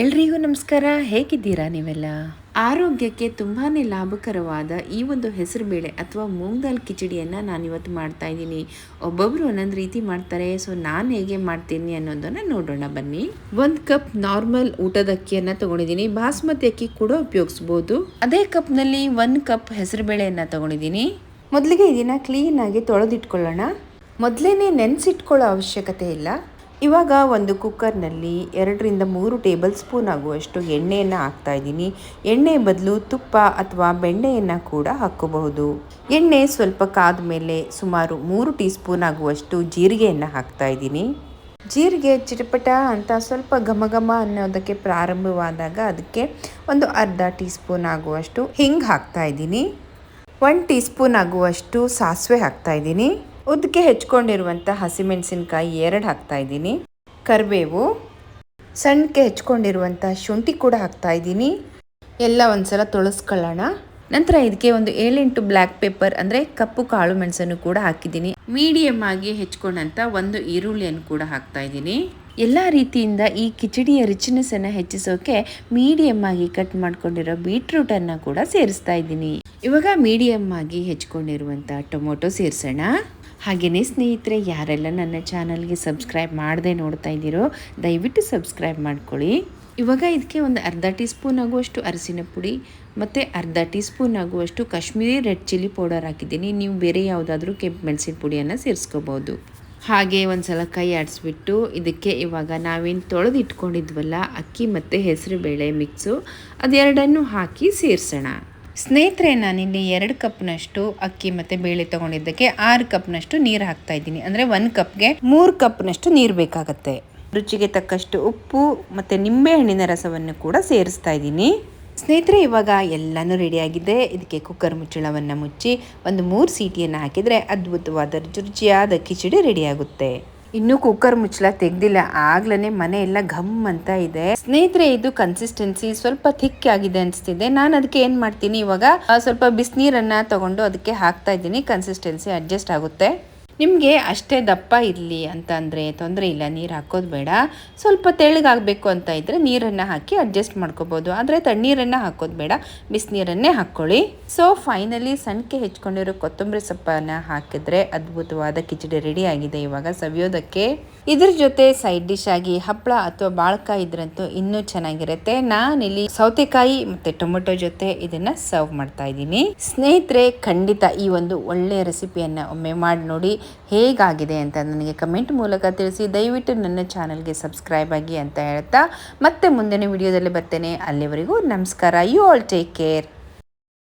ಎಲ್ರಿಗೂ ನಮಸ್ಕಾರ. ಹೇಗಿದ್ದೀರಾ ನೀವೆಲ್ಲ? ಆರೋಗ್ಯಕ್ಕೆ ತುಂಬಾ ಲಾಭಕರವಾದ ಈ ಒಂದು ಹೆಸರುಬೇಳೆ ಅಥವಾ ಮೂಂಗ್ ದಾಲ್ ಕಿಚಡಿಯನ್ನು ನಾನು ಇವತ್ತು ಮಾಡ್ತಾ ಇದ್ದೀನಿ. ಒಬ್ಬೊಬ್ಬರು ಒಂದೊಂದು ರೀತಿ ಮಾಡ್ತಾರೆ. ಸೊ ನಾನು ಹೇಗೆ ಮಾಡ್ತೀನಿ ಅನ್ನೋದನ್ನು ನೋಡೋಣ ಬನ್ನಿ. ಒಂದು ಕಪ್ ನಾರ್ಮಲ್ ಊಟದ ಅಕ್ಕಿಯನ್ನು ತಗೊಂಡಿದ್ದೀನಿ. ಬಾಸ್ಮತಿ ಅಕ್ಕಿ ಕೂಡ ಉಪಯೋಗಿಸ್ಬೋದು. ಅದೇ ಕಪ್ನಲ್ಲಿ ಒಂದು ಕಪ್ ಹೆಸರುಬೇಳೆಯನ್ನು ತಗೊಂಡಿದ್ದೀನಿ. ಮೊದಲಿಗೆ ಇದನ್ನು ಕ್ಲೀನಾಗಿ ತೊಳೆದಿಟ್ಕೊಳ್ಳೋಣ. ಮೊದಲೇ ನೆನೆಸಿಟ್ಕೊಳ್ಳೋ ಅವಶ್ಯಕತೆ ಇಲ್ಲ. ಇವಾಗ ಒಂದು ಕುಕ್ಕರ್ನಲ್ಲಿ ಎರಡರಿಂದ ಮೂರು ಟೇಬಲ್ ಸ್ಪೂನ್ ಆಗುವಷ್ಟು ಎಣ್ಣೆಯನ್ನು ಹಾಕ್ತಾ ಇದ್ದೀನಿ. ಎಣ್ಣೆ ಬದಲು ತುಪ್ಪ ಅಥವಾ ಬೆಣ್ಣೆಯನ್ನು ಕೂಡ ಹಾಕ್ಕೋಬಹುದು. ಎಣ್ಣೆ ಸ್ವಲ್ಪ ಕಾದ ಮೇಲೆ ಸುಮಾರು ಮೂರು ಟೀ ಸ್ಪೂನ್ ಆಗುವಷ್ಟು ಜೀರಿಗೆಯನ್ನು ಹಾಕ್ತಾ ಇದ್ದೀನಿ. ಜೀರಿಗೆ ಚಿಟಪಟ ಅಂತ ಸ್ವಲ್ಪ ಘಮ ಘಮ ಅನ್ನೋದಕ್ಕೆ ಪ್ರಾರಂಭವಾದಾಗ ಅದಕ್ಕೆ ಒಂದು ಅರ್ಧ ಟೀ ಸ್ಪೂನ್ ಆಗುವಷ್ಟು ಹಿಂಗೆ ಹಾಕ್ತಾ ಇದ್ದೀನಿ. ಒನ್ ಟೀ ಸ್ಪೂನ್ ಆಗುವಷ್ಟು ಸಾಸಿವೆ ಹಾಕ್ತಾ ಇದ್ದೀನಿ. ಉದ್ದಕ್ಕೆ ಹೆಚ್ಕೊಂಡಿರುವಂಥ ಹಸಿಮೆಣಸಿನ್ಕಾಯಿ ಎರಡು ಹಾಕ್ತಾ ಇದ್ದೀನಿ. ಕರಿಬೇವು, ಸಣ್ಣಕ್ಕೆ ಹೆಚ್ಕೊಂಡಿರುವಂಥ ಶುಂಠಿ ಕೂಡ ಹಾಕ್ತಾ ಇದ್ದೀನಿ. ಎಲ್ಲ ಒಂದ್ಸಲ ತೊಳಸ್ಕೊಳ್ಳೋಣ. ನಂತರ ಇದಕ್ಕೆ ಒಂದು ಏಳೆಂಟು ಬ್ಲ್ಯಾಕ್ ಪೇಪರ್ ಅಂದರೆ ಕಪ್ಪು ಕಾಳು ಮೆಣಸನ್ನು ಕೂಡ ಹಾಕಿದ್ದೀನಿ. ಮೀಡಿಯಮ್ ಆಗಿ ಹೆಚ್ಕೊಂಡಂಥ ಒಂದು ಈರುಳ್ಳಿಯನ್ನು ಕೂಡ ಹಾಕ್ತಾ ಇದ್ದೀನಿ. ಎಲ್ಲ ರೀತಿಯಿಂದ ಈ ಕಿಚಡಿಯ ರಿಚ್ನೆಸ್ ಅನ್ನು ಹೆಚ್ಚಿಸೋಕೆ ಮೀಡಿಯಮ್ ಆಗಿ ಕಟ್ ಮಾಡ್ಕೊಂಡಿರೋ ಬೀಟ್ರೂಟನ್ನು ಕೂಡ ಸೇರಿಸ್ತಾ ಇದ್ದೀನಿ. ಇವಾಗ ಮೀಡಿಯಮ್ ಆಗಿ ಹೆಚ್ಕೊಂಡಿರುವಂಥ ಟೊಮೊಟೊ ಸೇರಿಸೋಣ. ಹಾಗೆಯೇ ಸ್ನೇಹಿತರೆ, ಯಾರೆಲ್ಲ ನನ್ನ ಚಾನಲ್ಗೆ ಸಬ್ಸ್ಕ್ರೈಬ್ ಮಾಡದೆ ನೋಡ್ತಾ ಇದ್ದೀರೋ, ದಯವಿಟ್ಟು ಸಬ್ಸ್ಕ್ರೈಬ್ ಮಾಡ್ಕೊಳ್ಳಿ. ಇವಾಗ ಇದಕ್ಕೆ ಒಂದು ಅರ್ಧ ಟೀ ಸ್ಪೂನ್ ಆಗುವಷ್ಟು ಅರಸಿನ ಪುಡಿ ಮತ್ತು ಅರ್ಧ ಟೀ ಸ್ಪೂನ್ ಆಗುವಷ್ಟು ಕಾಶ್ಮೀರಿ ರೆಡ್ ಚಿಲ್ಲಿ ಪೌಡರ್ ಹಾಕಿದ್ದೀನಿ. ನೀವು ಬೇರೆ ಯಾವುದಾದ್ರೂ ಕೆಂಪು ಮೆಣಸಿನ ಪುಡಿಯನ್ನು ಸೇರಿಸ್ಕೋಬೋದು. ಹಾಗೆ ಒಂದು ಸಲ ಕೈ ಆಡಿಸ್ಬಿಟ್ಟು ಇದಕ್ಕೆ ಇವಾಗ ನಾವೇನು ತೊಳೆದು ಇಟ್ಕೊಂಡಿದ್ವಲ್ಲ ಅಕ್ಕಿ ಮತ್ತು ಹೆಸರು ಬೇಳೆ ಮಿಕ್ಸು, ಅದೆರಡನ್ನು ಹಾಕಿ ಸೇರಿಸೋಣ. ಸ್ನೇಹಿತರೆ ನಾನಿಲ್ಲಿ ಎರಡು ಕಪ್ನಷ್ಟು ಅಕ್ಕಿ ಮತ್ತು ಬೇಳೆ ತೊಗೊಂಡಿದ್ದಕ್ಕೆ ಆರು ಕಪ್ನಷ್ಟು ನೀರು ಹಾಕ್ತಾ ಇದ್ದೀನಿ. ಅಂದರೆ ಒಂದು ಕಪ್ಗೆ ಮೂರು ಕಪ್ನಷ್ಟು ನೀರು ಬೇಕಾಗತ್ತೆ. ರುಚಿಗೆ ತಕ್ಕಷ್ಟು ಉಪ್ಪು ಮತ್ತು ನಿಂಬೆಹಣ್ಣಿನ ರಸವನ್ನು ಕೂಡ ಸೇರಿಸ್ತಾ ಇದ್ದೀನಿ. ಸ್ನೇಹಿತರೆ, ಇವಾಗ ಎಲ್ಲನೂ ರೆಡಿಯಾಗಿದೆ ಇದಕ್ಕೆ ಕುಕ್ಕರ್ ಮುಚ್ಚಳವನ್ನು ಮುಚ್ಚಿ ಒಂದು ಮೂರು ಸೀಟಿಯನ್ನು ಹಾಕಿದರೆ ಅದ್ಭುತವಾದ ರುಚಿಯಾದ ಕಿಚಡಿ ರೆಡಿಯಾಗುತ್ತೆ ಇನ್ನು ಕುಕ್ಕರ್ ಮುಚ್ಚಲ ತೆಗ್ದಿಲ್ಲ. ಆಗ್ಲೇ ಮನೆ ಎಲ್ಲ ಘಮ್ ಅಂತ ಇದೆ. ಸ್ನೇಹಿತರೆ, ಇದು ಕನ್ಸಿಸ್ಟೆನ್ಸಿ ಸ್ವಲ್ಪ ಥಿಕ್ ಆಗಿದೆ ಅನ್ಸ್ತಿದೆ. ನಾನು ಅದಕ್ಕೆ ಏನ್ ಮಾಡ್ತೀನಿ ಇವಾಗ ಸ್ವಲ್ಪ ಬಿಸಿನೀರನ್ನ ತಗೊಂಡು ಅದಕ್ಕೆ ಹಾಕ್ತಾ ಇದ್ದೀನಿ. ಕನ್ಸಿಸ್ಟೆನ್ಸಿ ಅಡ್ಜಸ್ಟ್ ಆಗುತ್ತೆ. ನಿಮಗೆ ಅಷ್ಟೇ ದಪ್ಪ ಇರಲಿ ಅಂತ ಅಂದರೆ ತೊಂದರೆ ಇಲ್ಲ, ನೀರು ಹಾಕೋದು ಬೇಡ. ಸ್ವಲ್ಪ ತೆಳ್ಳಗಾಗಬೇಕು ಅಂತ ಇದ್ದರೆ ನೀರನ್ನು ಹಾಕಿ ಅಡ್ಜಸ್ಟ್ ಮಾಡ್ಕೋಬೋದು. ಆದರೆ ತಣ್ಣೀರನ್ನು ಹಾಕೋದು ಬೇಡ. ಬಿಸಿನೀರನ್ನೇ ಹಾಕ್ಕೊಳ್ಳಿ ಸೊ ಫೈನಲಿ ಸಣ್ಣಕ್ಕೆ ಹೆಚ್ಕೊಂಡಿರೋ ಕೊತ್ತಂಬರಿ ಸೊಪ್ಪನ್ನು ಹಾಕಿದ್ರೆ ಅದ್ಭುತವಾದ ಕಿಚಡಿ ರೆಡಿ ಆಗಿದೆ ಇವಾಗ ಸವಿಯೋದಕ್ಕೆ. ಇದ್ರ ಜೊತೆ ಸೈಡ್ ಡಿಶ್ ಆಗಿ ಹಪ್ಪಳ ಅಥವಾ ಬಾಳ್ಕಾಯಿ ಇದ್ರಂತೂ ಇನ್ನೂ ಚೆನ್ನಾಗಿರುತ್ತೆ. ನಾನಿಲ್ಲಿ ಸೌತೆಕಾಯಿ ಮತ್ತು ಟೊಮೆಟೊ ಜೊತೆ ಇದನ್ನು ಸರ್ವ್ ಮಾಡ್ತಾ ಇದ್ದೀನಿ. ಸ್ನೇಹಿತರೆ, ಖಂಡಿತ ಈ ಒಂದು ಒಳ್ಳೆಯ ರೆಸಿಪಿಯನ್ನು ಒಮ್ಮೆ ಮಾಡಿ ನೋಡಿ. ಹೇಗಾಗಿದೆ ಅಂತ ನನಗೆ ಕಮೆಂಟ್ ಮೂಲಕ ತಿಳಿಸಿ. ದಯವಿಟ್ಟು ನನ್ನ ಚಾನಲ್ಗೆ ಸಬ್ಸ್ಕ್ರೈಬ್ ಆಗಿ ಅಂತ ಹೇಳ್ತಾ. ಮತ್ತೆ ಮುಂದಿನ ವಿಡಿಯೋದಲ್ಲಿ ಬರ್ತೇನೆ. ಅಲ್ಲಿವರೆಗೂ ನಮಸ್ಕಾರ. You all take care